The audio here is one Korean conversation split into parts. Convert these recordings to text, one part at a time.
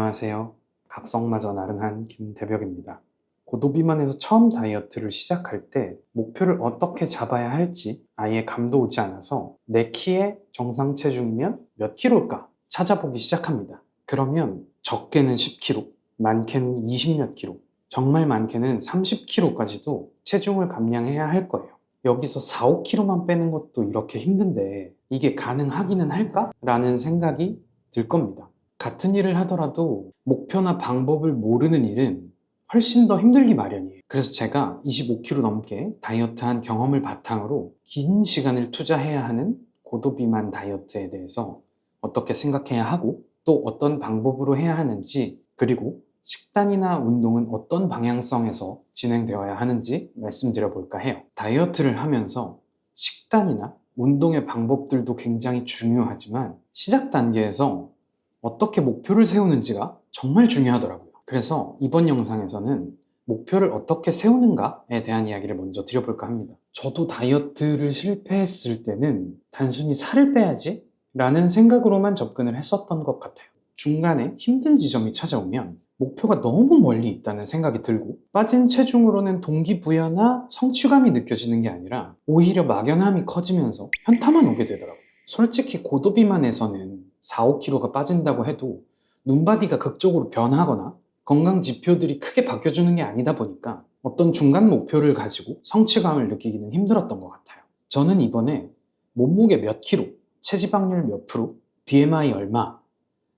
안녕하세요. 각성마저 나른한 김대벽입니다. 고도비만에서 처음 다이어트를 시작할 때 목표를 어떻게 잡아야 할지 아예 감도 오지 않아서 내 키에 정상 체중이면 몇 킬로일까 찾아보기 시작합니다. 그러면 적게는 10kg, 많게는 20몇 킬로, 정말 많게는 30kg까지도 체중을 감량해야 할 거예요. 여기서 4, 5kg만 빼는 것도 이렇게 힘든데 이게 가능하기는 할까? 라는 생각이 들 겁니다. 같은 일을 하더라도 목표나 방법을 모르는 일은 훨씬 더 힘들기 마련이에요. 그래서 제가 25kg 넘게 다이어트한 경험을 바탕으로 긴 시간을 투자해야 하는 고도비만 다이어트에 대해서 어떻게 생각해야 하고 또 어떤 방법으로 해야 하는지 그리고 식단이나 운동은 어떤 방향성에서 진행되어야 하는지 말씀드려 볼까 해요. 다이어트를 하면서 식단이나 운동의 방법들도 굉장히 중요하지만 시작 단계에서 어떻게 목표를 세우는지가 정말 중요하더라고요. 그래서 이번 영상에서는 목표를 어떻게 세우는가에 대한 이야기를 먼저 드려볼까 합니다. 저도 다이어트를 실패했을 때는 단순히 살을 빼야지 라는 생각으로만 접근을 했었던 것 같아요. 중간에 힘든 지점이 찾아오면 목표가 너무 멀리 있다는 생각이 들고 빠진 체중으로는 동기부여나 성취감이 느껴지는 게 아니라 오히려 막연함이 커지면서 현타만 오게 되더라고요. 솔직히 고도비만에서는 4, 5kg가 빠진다고 해도 눈바디가 극적으로 변하거나 건강 지표들이 크게 바뀌어주는 게 아니다 보니까 어떤 중간 목표를 가지고 성취감을 느끼기는 힘들었던 것 같아요. 저는 이번에 몸무게 몇 킬로, 체지방률 몇 프로, BMI 얼마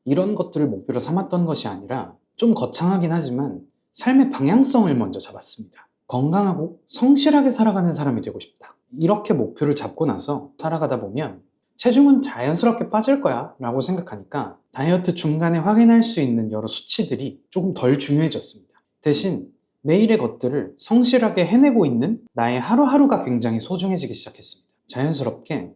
이런 것들을 목표로 삼았던 것이 아니라 좀 거창하긴 하지만 삶의 방향성을 먼저 잡았습니다. 건강하고 성실하게 살아가는 사람이 되고 싶다. 이렇게 목표를 잡고 나서 살아가다 보면 체중은 자연스럽게 빠질 거야 라고 생각하니까 다이어트 중간에 확인할 수 있는 여러 수치들이 조금 덜 중요해졌습니다. 대신 매일의 것들을 성실하게 해내고 있는 나의 하루하루가 굉장히 소중해지기 시작했습니다. 자연스럽게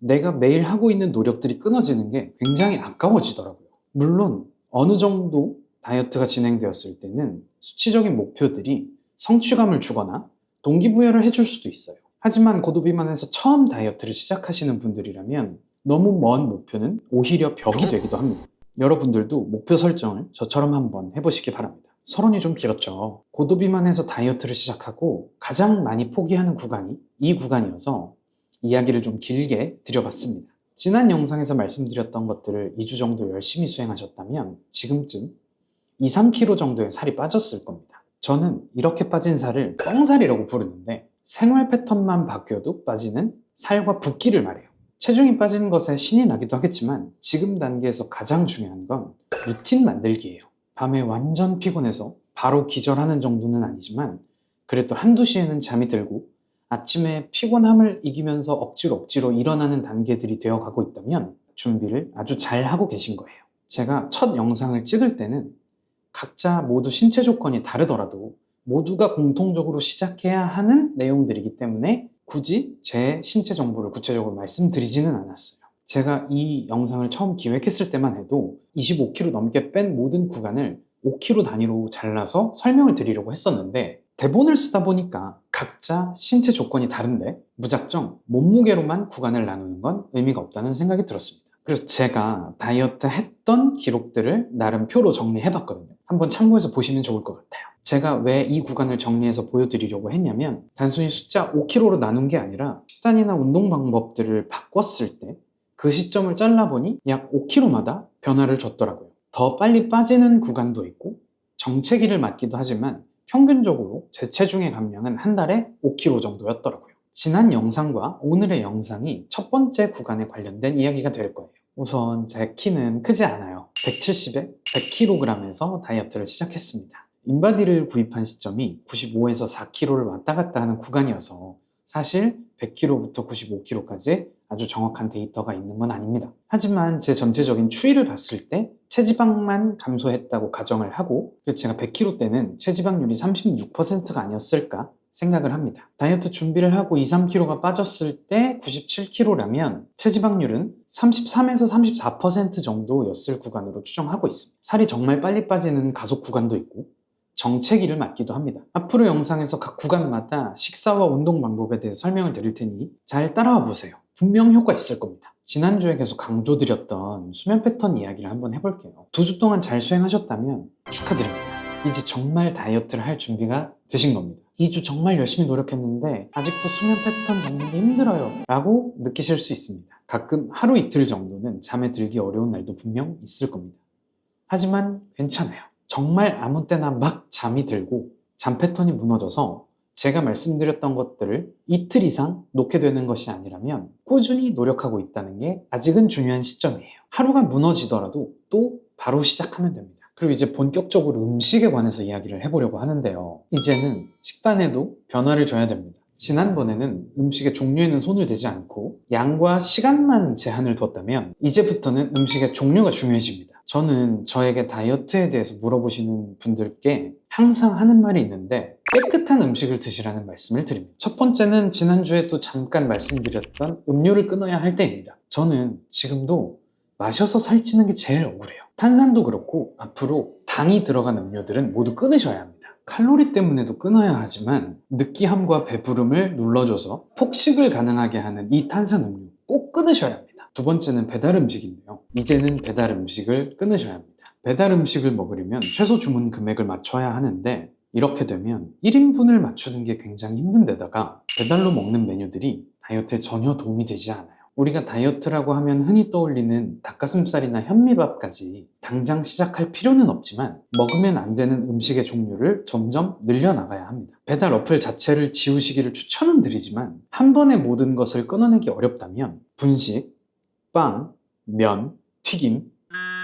내가 매일 하고 있는 노력들이 끊어지는 게 굉장히 아까워지더라고요. 물론 어느 정도 다이어트가 진행되었을 때는 수치적인 목표들이 성취감을 주거나 동기부여를 해줄 수도 있어요. 하지만 고도비만에서 처음 다이어트를 시작하시는 분들이라면 너무 먼 목표는 오히려 벽이 되기도 합니다. 여러분들도 목표 설정을 저처럼 한번 해보시기 바랍니다. 서론이 좀 길었죠. 고도비만에서 다이어트를 시작하고 가장 많이 포기하는 구간이 이 구간이어서 이야기를 좀 길게 드려봤습니다. 지난 영상에서 말씀드렸던 것들을 2주 정도 열심히 수행하셨다면 지금쯤 2, 3kg 정도의 살이 빠졌을 겁니다. 저는 이렇게 빠진 살을 뻥살이라고 부르는데 생활 패턴만 바뀌어도 빠지는 살과 붓기를 말해요. 체중이 빠지는 것에 신이 나기도 하겠지만 지금 단계에서 가장 중요한 건 루틴 만들기예요. 밤에 완전 피곤해서 바로 기절하는 정도는 아니지만 그래도 한두 시에는 잠이 들고 아침에 피곤함을 이기면서 억지로 억지로 일어나는 단계들이 되어 가고 있다면 준비를 아주 잘 하고 계신 거예요. 제가 첫 영상을 찍을 때는 각자 모두 신체 조건이 다르더라도 모두가 공통적으로 시작해야 하는 내용들이기 때문에 굳이 제 신체 정보를 구체적으로 말씀드리지는 않았어요. 제가 이 영상을 처음 기획했을 때만 해도 25kg 넘게 뺀 모든 구간을 5kg 단위로 잘라서 설명을 드리려고 했었는데 대본을 쓰다 보니까 각자 신체 조건이 다른데 무작정 몸무게로만 구간을 나누는 건 의미가 없다는 생각이 들었습니다. 그래서 제가 다이어트 했던 기록들을 나름 표로 정리해 봤거든요. 한번 참고해서 보시면 좋을 것 같아요. 제가 왜 이 구간을 정리해서 보여드리려고 했냐면 단순히 숫자 5kg로 나눈 게 아니라 식단이나 운동 방법들을 바꿨을 때 그 시점을 잘라보니 약 5kg마다 변화를 줬더라고요. 더 빨리 빠지는 구간도 있고 정체기를 맞기도 하지만 평균적으로 제 체중의 감량은 한 달에 5kg 정도였더라고요. 지난 영상과 오늘의 영상이 첫 번째 구간에 관련된 이야기가 될 거예요. 우선 제 키는 크지 않아요. 170에 100kg에서 다이어트를 시작했습니다. 인바디를 구입한 시점이 95에서 4kg를 왔다 갔다 하는 구간이어서 사실 100kg부터 95kg까지 아주 정확한 데이터가 있는 건 아닙니다. 하지만 제 전체적인 추이를 봤을 때 체지방만 감소했다고 가정을 하고 제가 100kg 때는 체지방률이 36%가 아니었을까 생각을 합니다. 다이어트 준비를 하고 2, 3kg가 빠졌을 때 97kg라면 체지방률은 33에서 34% 정도였을 구간으로 추정하고 있습니다. 살이 정말 빨리 빠지는 가속 구간도 있고 정체기를 맞기도 합니다. 앞으로 영상에서 각 구간마다 식사와 운동 방법에 대해 설명을 드릴 테니 잘 따라와 보세요. 분명 효과 있을 겁니다. 지난주에 계속 강조드렸던 수면 패턴 이야기를 한번 해볼게요. 두 주 동안 잘 수행하셨다면 축하드립니다. 이제 정말 다이어트를 할 준비가 되신 겁니다. 2주 정말 열심히 노력했는데 아직도 수면 패턴 게 힘들어요. 라고 느끼실 수 있습니다. 가끔 하루 이틀 정도는 잠에 들기 어려운 날도 분명 있을 겁니다. 하지만 괜찮아요. 정말 아무 때나 막 잠이 들고 잠 패턴이 무너져서 제가 말씀드렸던 것들을 이틀 이상 놓게 되는 것이 아니라면 꾸준히 노력하고 있다는 게 아직은 중요한 시점이에요. 하루가 무너지더라도 또 바로 시작하면 됩니다. 그리고 이제 본격적으로 음식에 관해서 이야기를 해보려고 하는데요. 이제는 식단에도 변화를 줘야 됩니다. 지난번에는 음식의 종류에는 손을 대지 않고 양과 시간만 제한을 뒀다면 이제부터는 음식의 종류가 중요해집니다. 저는 저에게 다이어트에 대해서 물어보시는 분들께 항상 하는 말이 있는데 깨끗한 음식을 드시라는 말씀을 드립니다. 첫 번째는 지난주에도 잠깐 말씀드렸던 음료를 끊어야 할 때입니다. 저는 지금도 마셔서 살찌는 게 제일 억울해요. 탄산도 그렇고 앞으로 당이 들어간 음료들은 모두 끊으셔야 합니다. 칼로리 때문에도 끊어야 하지만 느끼함과 배부름을 눌러줘서 폭식을 가능하게 하는 이 탄산 음료 꼭 끊으셔야 합니다. 두 번째는 배달 음식인데요. 이제는 배달 음식을 끊으셔야 합니다. 배달 음식을 먹으려면 최소 주문 금액을 맞춰야 하는데 이렇게 되면 1인분을 맞추는 게 굉장히 힘든 데다가 배달로 먹는 메뉴들이 다이어트에 전혀 도움이 되지 않아요. 우리가 다이어트라고 하면 흔히 떠올리는 닭가슴살이나 현미밥까지 당장 시작할 필요는 없지만 먹으면 안 되는 음식의 종류를 점점 늘려나가야 합니다. 배달 어플 자체를 지우시기를 추천은 드리지만 한 번에 모든 것을 끊어내기 어렵다면 분식, 빵, 면, 튀김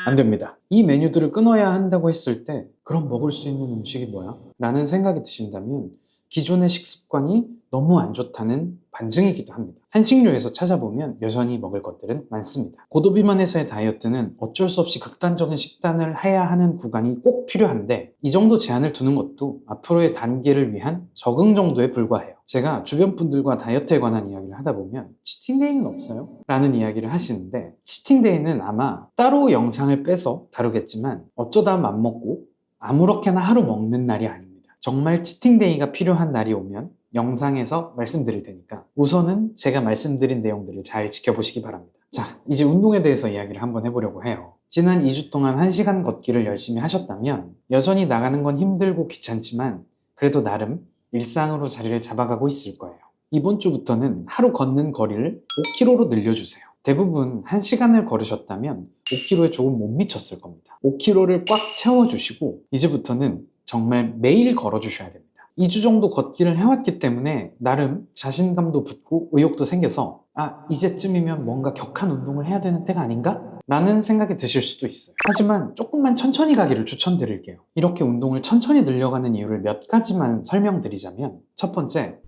안 됩니다. 이 메뉴들을 끊어야 한다고 했을 때 그럼 먹을 수 있는 음식이 뭐야? 라는 생각이 드신다면 기존의 식습관이 너무 안 좋다는 반증이기도 합니다. 한식료에서 찾아보면 여전히 먹을 것들은 많습니다. 고도비만에서의 다이어트는 어쩔 수 없이 극단적인 식단을 해야 하는 구간이 꼭 필요한데 이 정도 제한을 두는 것도 앞으로의 단계를 위한 적응 정도에 불과해요. 제가 주변 분들과 다이어트에 관한 이야기를 하다 보면 치팅데이는 없어요? 라는 이야기를 하시는데 치팅데이는 아마 따로 영상을 빼서 다루겠지만 어쩌다 맘먹고 아무렇게나 하루 먹는 날이 아닙니다. 정말 치팅데이가 필요한 날이 오면 영상에서 말씀드릴 테니까 우선은 제가 말씀드린 내용들을 잘 지켜보시기 바랍니다. 자, 이제 운동에 대해서 이야기를 한번 해보려고 해요. 지난 2주 동안 1시간 걷기를 열심히 하셨다면 여전히 나가는 건 힘들고 귀찮지만 그래도 나름 일상으로 자리를 잡아가고 있을 거예요. 이번 주부터는 하루 걷는 거리를 5km로 늘려주세요. 대부분 1시간을 걸으셨다면 5km에 조금 못 미쳤을 겁니다. 5km를 꽉 채워주시고 이제부터는 정말 매일 걸어주셔야 됩니다. 2주 정도 걷기를 해왔기 때문에 나름 자신감도 붙고 의욕도 생겨서 아 이제쯤이면 뭔가 격한 운동을 해야 되는 때가 아닌가? 라는 생각이 드실 수도 있어요. 하지만 조금만 천천히 가기를 추천드릴게요. 이렇게 운동을 천천히 늘려가는 이유를 몇 가지만 설명드리자면 첫 번째,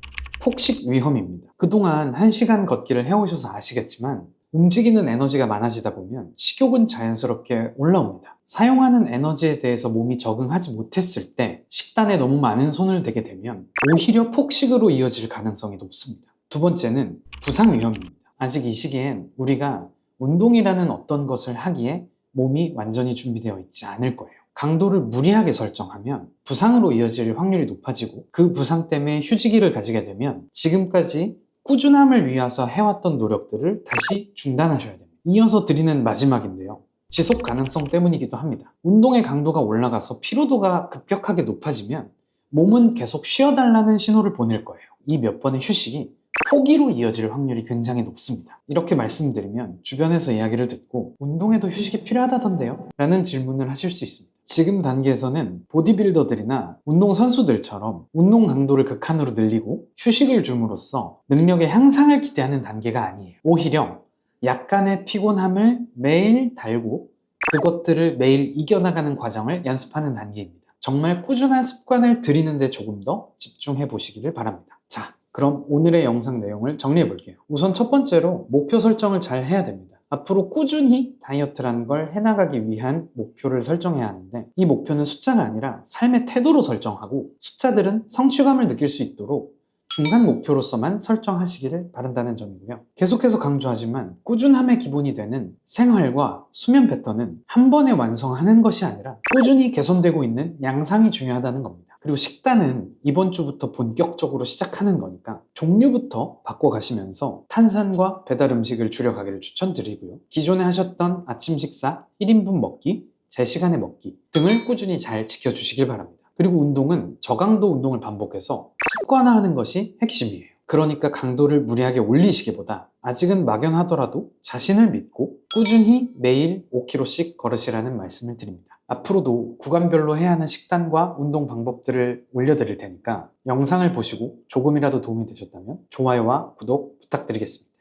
폭식 위험입니다. 그동안 1시간 걷기를 해오셔서 아시겠지만 움직이는 에너지가 많아지다 보면 식욕은 자연스럽게 올라옵니다. 사용하는 에너지에 대해서 몸이 적응하지 못했을 때 식단에 너무 많은 손을 대게 되면 오히려 폭식으로 이어질 가능성이 높습니다. 두 번째는 부상 위험입니다. 아직 이 시기엔 우리가 운동이라는 어떤 것을 하기에 몸이 완전히 준비되어 있지 않을 거예요. 강도를 무리하게 설정하면 부상으로 이어질 확률이 높아지고 그 부상 때문에 휴지기를 가지게 되면 지금까지 꾸준함을 위해서 해왔던 노력들을 다시 중단하셔야 됩니다. 이어서 드리는 마지막인데요. 지속 가능성 때문이기도 합니다. 운동의 강도가 올라가서 피로도가 급격하게 높아지면 몸은 계속 쉬어달라는 신호를 보낼 거예요. 이 몇 번의 휴식이 포기로 이어질 확률이 굉장히 높습니다. 이렇게 말씀드리면 주변에서 이야기를 듣고 운동에도 휴식이 필요하다던데요? 라는 질문을 하실 수 있습니다. 지금 단계에서는 보디빌더들이나 운동선수들처럼 운동 강도를 극한으로 늘리고 휴식을 줌으로써 능력의 향상을 기대하는 단계가 아니에요. 오히려 약간의 피곤함을 매일 달고 그것들을 매일 이겨나가는 과정을 연습하는 단계입니다. 정말 꾸준한 습관을 들이는데 조금 더 집중해 보시기를 바랍니다. 자, 그럼 오늘의 영상 내용을 정리해 볼게요. 우선 첫 번째로 목표 설정을 잘 해야 됩니다. 앞으로 꾸준히 다이어트라는 걸 해나가기 위한 목표를 설정해야 하는데 이 목표는 숫자가 아니라 삶의 태도로 설정하고 숫자들은 성취감을 느낄 수 있도록 중간 목표로서만 설정하시기를 바란다는 점이고요. 계속해서 강조하지만 꾸준함의 기본이 되는 생활과 수면 패턴은 한 번에 완성하는 것이 아니라 꾸준히 개선되고 있는 양상이 중요하다는 겁니다. 그리고 식단은 이번 주부터 본격적으로 시작하는 거니까 종류부터 바꿔가시면서 탄산과 배달 음식을 줄여가기를 추천드리고요. 기존에 하셨던 아침 식사 1인분 먹기, 제 시간에 먹기 등을 꾸준히 잘 지켜주시길 바랍니다. 그리고 운동은 저강도 운동을 반복해서 습관화하는 것이 핵심이에요. 그러니까 강도를 무리하게 올리시기보다 아직은 막연하더라도 자신을 믿고 꾸준히 매일 5km씩 걸으시라는 말씀을 드립니다. 앞으로도 구간별로 해야 하는 식단과 운동 방법들을 올려드릴 테니까 영상을 보시고 조금이라도 도움이 되셨다면 좋아요와 구독 부탁드리겠습니다.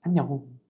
안녕.